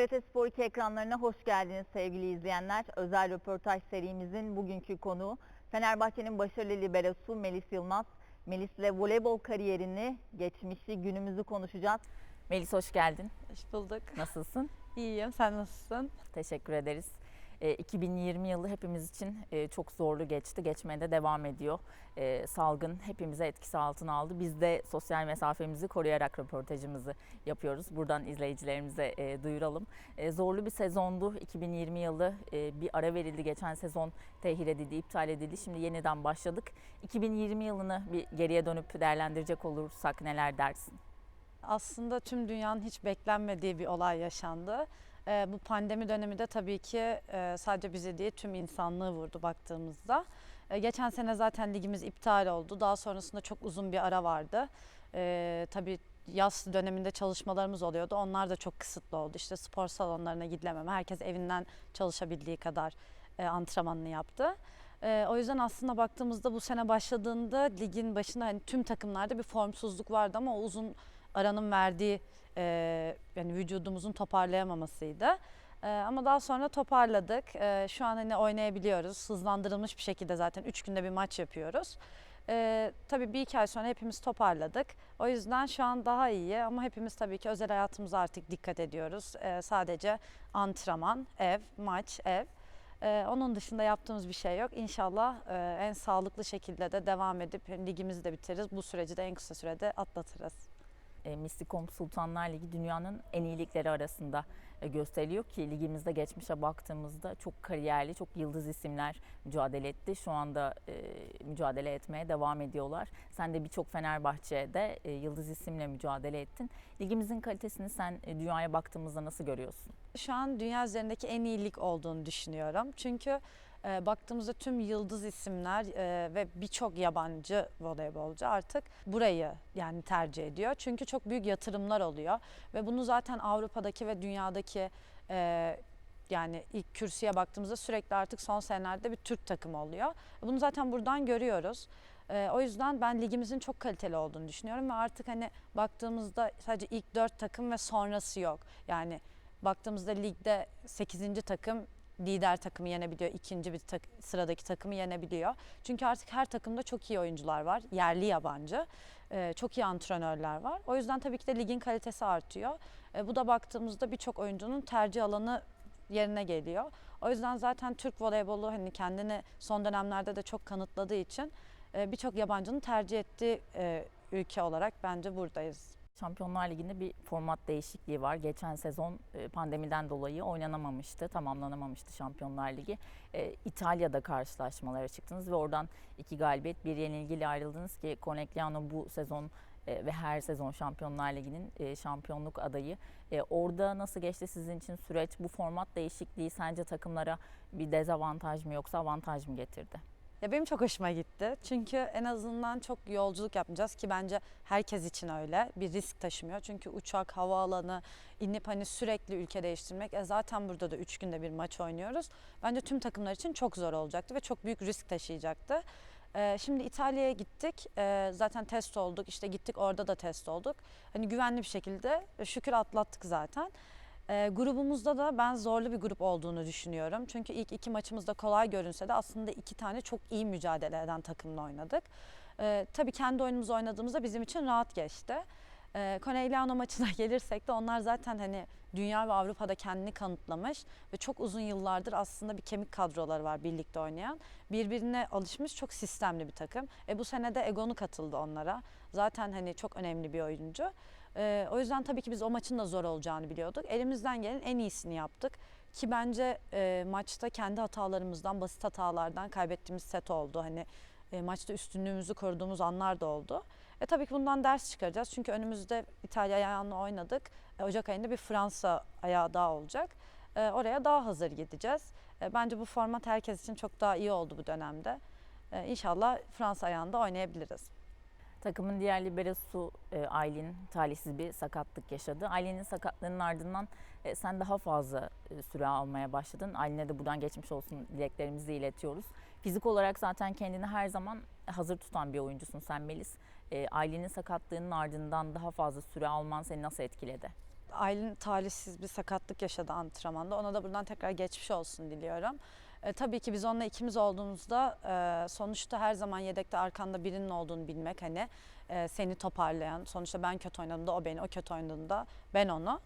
TRT Spor 2 ekranlarına hoş geldiniz sevgili izleyenler. Özel röportaj serimizin bugünkü konuğu Fenerbahçe'nin başarılı liberosu Melis Yılmaz. Melis'le voleybol kariyerini, geçmişi, günümüzü konuşacağız. Melis hoş geldin. Hoş bulduk. Nasılsın? İyiyim. Sen nasılsın? Teşekkür ederiz. E, 2020 yılı hepimiz için e, çok zorlu geçti. Geçmeye de devam ediyor. E, salgın hepimize etkisi altına aldı. Biz de sosyal mesafemizi koruyarak röportajımızı yapıyoruz. Buradan izleyicilerimize e, duyuralım. E, zorlu bir sezondu. 2020 yılı e, bir ara verildi. Geçen sezon tehir edildi, iptal edildi. Şimdi yeniden başladık. 2020 yılını bir geriye dönüp değerlendirecek olursak neler dersin? Aslında tüm dünyanın hiç beklenmediği bir olay yaşandı. Ee, bu pandemi dönemi de tabii ki e, sadece bizi değil tüm insanlığı vurdu baktığımızda. E, geçen sene zaten ligimiz iptal oldu. Daha sonrasında çok uzun bir ara vardı. E, tabii yaz döneminde çalışmalarımız oluyordu. Onlar da çok kısıtlı oldu. İşte spor salonlarına gidilememe. Herkes evinden çalışabildiği kadar e, antrenmanını yaptı. E, o yüzden aslında baktığımızda bu sene başladığında ligin başında hani tüm takımlarda bir formsuzluk vardı ama o uzun aranın verdiği e, yani vücudumuzun toparlayamamasıydı. E, ama daha sonra toparladık. E, şu an hani oynayabiliyoruz. Hızlandırılmış bir şekilde zaten 3 günde bir maç yapıyoruz. E, tabii bir iki ay sonra hepimiz toparladık. O yüzden şu an daha iyi ama hepimiz tabii ki özel hayatımıza artık dikkat ediyoruz. E, sadece antrenman, ev, maç, ev. Ee, onun dışında yaptığımız bir şey yok. İnşallah e, en sağlıklı şekilde de devam edip ligimizi de bitiririz. Bu süreci de en kısa sürede atlatırız. E, Mistikom Sultanlar Ligi dünyanın en iyi ligleri arasında e, gösteriliyor ki ligimizde geçmişe baktığımızda çok kariyerli, çok yıldız isimler mücadele etti. Şu anda e, mücadele etmeye devam ediyorlar. Sen de birçok Fenerbahçe'de yıldız isimle mücadele ettin. Ligimizin kalitesini sen dünyaya baktığımızda nasıl görüyorsun? Şu an dünya üzerindeki en iyi lig olduğunu düşünüyorum. Çünkü e, baktığımızda tüm yıldız isimler e, ve birçok yabancı voleybolcu artık burayı yani tercih ediyor. Çünkü çok büyük yatırımlar oluyor ve bunu zaten Avrupa'daki ve dünyadaki e, yani ilk kürsüye baktığımızda sürekli artık son senelerde bir Türk takımı oluyor. Bunu zaten buradan görüyoruz. Ee, o yüzden ben ligimizin çok kaliteli olduğunu düşünüyorum ve artık hani baktığımızda sadece ilk dört takım ve sonrası yok. Yani baktığımızda ligde 8. takım lider takımı yenebiliyor, ikinci bir tak- sıradaki takımı yenebiliyor. Çünkü artık her takımda çok iyi oyuncular var, yerli yabancı, Ee, çok iyi antrenörler var. O yüzden tabii ki de ligin kalitesi artıyor. Ee, bu da baktığımızda birçok oyuncunun tercih alanı yerine geliyor. O yüzden zaten Türk voleybolu hani kendini son dönemlerde de çok kanıtladığı için e, birçok yabancının tercih ettiği e, ülke olarak bence buradayız. Şampiyonlar Ligi'nde bir format değişikliği var. Geçen sezon e, pandemiden dolayı oynanamamıştı, tamamlanamamıştı Şampiyonlar Ligi. E, İtalya'da karşılaşmalara çıktınız ve oradan iki galibiyet, bir yenilgiyle ayrıldınız ki Conegliano bu sezon e, ve her sezon Şampiyonlar Ligi'nin şampiyonluk adayı. Orada nasıl geçti sizin için süreç? Bu format değişikliği sence takımlara bir dezavantaj mı yoksa avantaj mı getirdi? Ya benim çok hoşuma gitti. Çünkü en azından çok yolculuk yapmayacağız ki bence herkes için öyle. Bir risk taşımıyor. Çünkü uçak, havaalanı, inip hani sürekli ülke değiştirmek. E zaten burada da 3 günde bir maç oynuyoruz. Bence tüm takımlar için çok zor olacaktı ve çok büyük risk taşıyacaktı. Ee, şimdi İtalya'ya gittik. Ee, zaten test olduk. İşte gittik orada da test olduk. Hani güvenli bir şekilde e, şükür atlattık zaten. Ee, grubumuzda da ben zorlu bir grup olduğunu düşünüyorum. Çünkü ilk iki maçımızda kolay görünse de aslında iki tane çok iyi mücadele eden takımla oynadık. Ee, tabii kendi oyunumuzu oynadığımızda bizim için rahat geçti. Ee, Conegliano maçına gelirsek de onlar zaten hani dünya ve Avrupa'da kendini kanıtlamış ve çok uzun yıllardır aslında bir kemik kadroları var birlikte oynayan. Birbirine alışmış çok sistemli bir takım. E bu sene de Egon'u katıldı onlara. Zaten hani çok önemli bir oyuncu. Ee, o yüzden tabii ki biz o maçın da zor olacağını biliyorduk. Elimizden gelen en iyisini yaptık. Ki bence e, maçta kendi hatalarımızdan, basit hatalardan kaybettiğimiz set oldu. Hani e, maçta üstünlüğümüzü koruduğumuz anlar da oldu. E tabii ki bundan ders çıkaracağız. Çünkü önümüzde İtalya ayağını oynadık. E, Ocak ayında bir Fransa ayağı daha olacak. E, oraya daha hazır gideceğiz. E, bence bu format herkes için çok daha iyi oldu bu dönemde. E, inşallah Fransa ayağında oynayabiliriz. Takımın diğer liberosu e, Aylin talihsiz bir sakatlık yaşadı. Aylin'in sakatlığının ardından e, sen daha fazla e, süre almaya başladın. Aylin'e de buradan geçmiş olsun dileklerimizi iletiyoruz. Fizik olarak zaten kendini her zaman hazır tutan bir oyuncusun sen Melis. E, Aylin'in sakatlığının ardından daha fazla süre alman seni nasıl etkiledi? Aylin talihsiz bir sakatlık yaşadı antrenmanda. Ona da buradan tekrar geçmiş olsun diliyorum. E, tabii ki biz onunla ikimiz olduğumuzda e, sonuçta her zaman yedekte arkanda birinin olduğunu bilmek hani e, seni toparlayan. Sonuçta ben kötü oynadığımda o beni, o kötü oynadığında ben onu.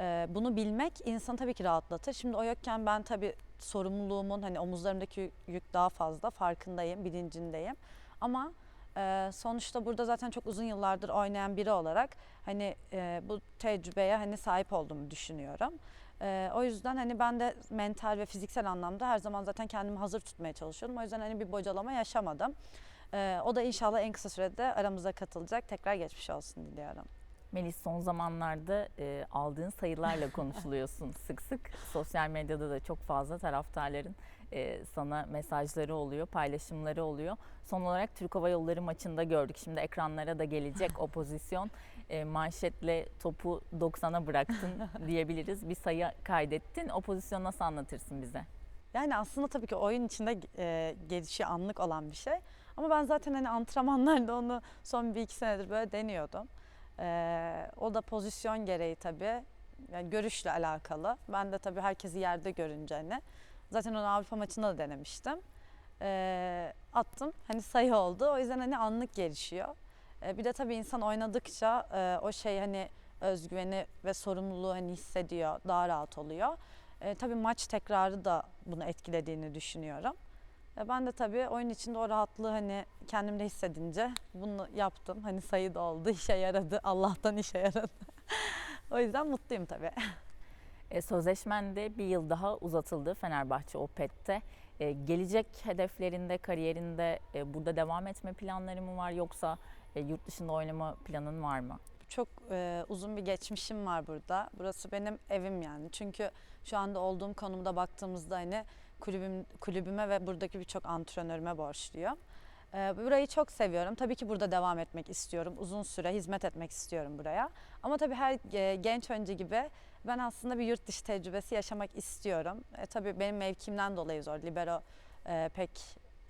E, bunu bilmek insanı tabii ki rahatlatır. Şimdi o yokken ben tabii sorumluluğumun hani omuzlarımdaki yük daha fazla farkındayım, bilincindeyim. Ama e, sonuçta burada zaten çok uzun yıllardır oynayan biri olarak hani e, bu tecrübeye hani sahip olduğumu düşünüyorum. E, o yüzden hani ben de mental ve fiziksel anlamda her zaman zaten kendimi hazır tutmaya çalışıyorum. O yüzden hani bir bocalama yaşamadım. E, o da inşallah en kısa sürede aramıza katılacak. Tekrar geçmiş olsun diliyorum. Melis son zamanlarda e, aldığın sayılarla konuşuluyorsun sık sık. Sosyal medyada da çok fazla taraftarların e, sana mesajları oluyor, paylaşımları oluyor. Son olarak Türk Hava Yolları maçında gördük. Şimdi ekranlara da gelecek o pozisyon. E, manşetle topu 90'a bıraktın diyebiliriz. Bir sayı kaydettin. O pozisyonu nasıl anlatırsın bize? Yani aslında tabii ki oyun içinde e, gelişi anlık olan bir şey. Ama ben zaten hani antrenmanlarda onu son bir iki senedir böyle deniyordum. E, o da pozisyon gereği tabii. Yani görüşle alakalı. Ben de tabii herkesi yerde görünce hani. Zaten onu Avrupa maçında da denemiştim. E, attım. Hani sayı oldu. O yüzden hani anlık gelişiyor. E, bir de tabii insan oynadıkça e, o şey hani özgüveni ve sorumluluğu hani hissediyor. Daha rahat oluyor. E, tabii maç tekrarı da bunu etkilediğini düşünüyorum. Ben de tabii oyun içinde o rahatlığı hani kendimde hissedince bunu yaptım. Hani sayı da oldu, işe yaradı. Allah'tan işe yaradı. o yüzden mutluyum tabii. E, sözleşmen de bir yıl daha uzatıldı Fenerbahçe Opet'te. E, gelecek hedeflerinde, kariyerinde e, burada devam etme planları mı var yoksa e, yurt dışında oynama planın var mı? Çok e, uzun bir geçmişim var burada. Burası benim evim yani. Çünkü şu anda olduğum konumda baktığımızda hani kulübüm, kulübüme ve buradaki birçok antrenörüme borçluyum. E, burayı çok seviyorum. Tabii ki burada devam etmek istiyorum. Uzun süre hizmet etmek istiyorum buraya. Ama tabii her e, genç oyuncu gibi ben aslında bir yurt dışı tecrübesi yaşamak istiyorum. E, tabii benim mevkimden dolayı zor. Libero e, pek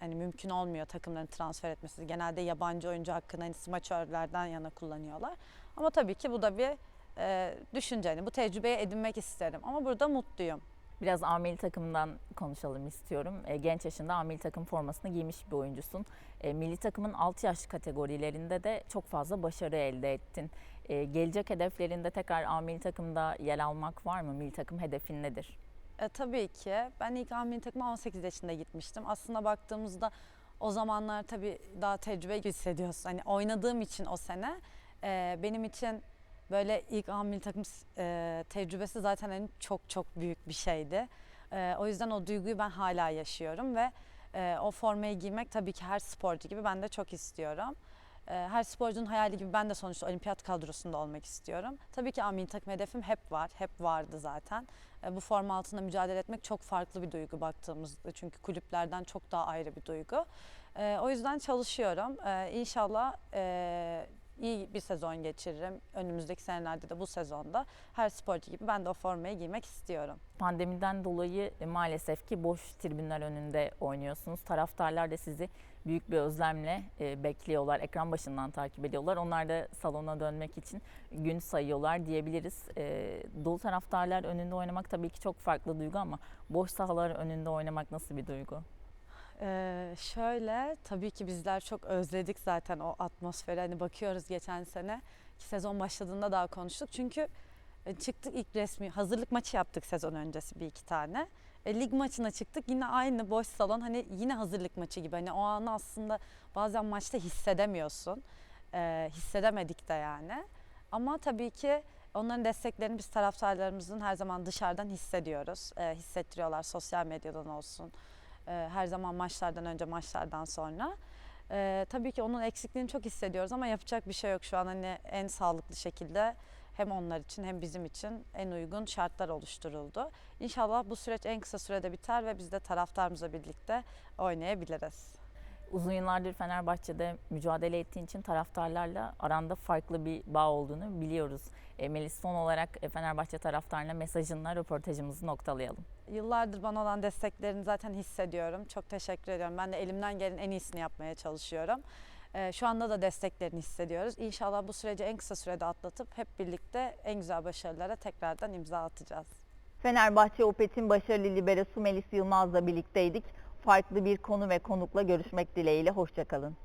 hani mümkün olmuyor takımların transfer etmesi. Genelde yabancı oyuncu hakkını hani smaçörlerden yana kullanıyorlar. Ama tabii ki bu da bir e, düşünce. Hani bu tecrübeyi edinmek isterim. Ama burada mutluyum. Biraz ameli takımdan konuşalım istiyorum. E, genç yaşında ameli takım formasını giymiş bir oyuncusun. E, milli takımın alt yaş kategorilerinde de çok fazla başarı elde ettin. E, gelecek hedeflerinde tekrar ameli takımda yer almak var mı? Milli takım hedefin nedir? E, tabii ki. Ben ilk Amini takıma 18 yaşında gitmiştim. Aslında baktığımızda o zamanlar tabii daha tecrübe hissediyorsun. Hani oynadığım için o sene e, benim için böyle ilk Amini takım e, tecrübesi zaten hani çok çok büyük bir şeydi. E, o yüzden o duyguyu ben hala yaşıyorum ve e, o formayı giymek tabii ki her sporcu gibi ben de çok istiyorum. E, her sporcunun hayali gibi ben de sonuçta olimpiyat kadrosunda olmak istiyorum. Tabii ki Amini takım hedefim hep var, hep vardı zaten. E, bu forma altında mücadele etmek çok farklı bir duygu baktığımızda. Çünkü kulüplerden çok daha ayrı bir duygu. E, o yüzden çalışıyorum. İnşallah e, iyi bir sezon geçiririm. Önümüzdeki senelerde de bu sezonda her sporcu gibi ben de o formayı giymek istiyorum. Pandemiden dolayı e, maalesef ki boş tribünler önünde oynuyorsunuz. Taraftarlar da sizi büyük bir özlemle e, bekliyorlar. Ekran başından takip ediyorlar. Onlar da salona dönmek için gün sayıyorlar diyebiliriz. E, dolu taraftarlar önünde oynamak tabii ki çok farklı duygu ama boş sahalar önünde oynamak nasıl bir duygu? Ee, şöyle tabii ki bizler çok özledik zaten o atmosferi. Hani bakıyoruz geçen sene ki sezon başladığında daha konuştuk. Çünkü çıktık ilk resmi hazırlık maçı yaptık sezon öncesi bir iki tane. E, lig maçına çıktık yine aynı boş salon hani yine hazırlık maçı gibi. Hani o anı aslında bazen maçta hissedemiyorsun. E, hissedemedik de yani. Ama tabii ki onların desteklerini biz taraftarlarımızın her zaman dışarıdan hissediyoruz. E, hissettiriyorlar sosyal medyadan olsun. E, her zaman maçlardan önce maçlardan sonra. E, tabii ki onun eksikliğini çok hissediyoruz ama yapacak bir şey yok şu an hani en sağlıklı şekilde hem onlar için hem bizim için en uygun şartlar oluşturuldu. İnşallah bu süreç en kısa sürede biter ve biz de taraftarımızla birlikte oynayabiliriz. Uzun yıllardır Fenerbahçe'de mücadele ettiğin için taraftarlarla aranda farklı bir bağ olduğunu biliyoruz. E, Melis son olarak e, Fenerbahçe taraftarına mesajınla röportajımızı noktalayalım. Yıllardır bana olan desteklerini zaten hissediyorum. Çok teşekkür ediyorum. Ben de elimden gelen en iyisini yapmaya çalışıyorum. Ee, şu anda da desteklerini hissediyoruz. İnşallah bu süreci en kısa sürede atlatıp hep birlikte en güzel başarılara tekrardan imza atacağız. Fenerbahçe Opet'in başarılı liberosu Melis Yılmaz'la birlikteydik. Farklı bir konu ve konukla görüşmek dileğiyle. Hoşçakalın.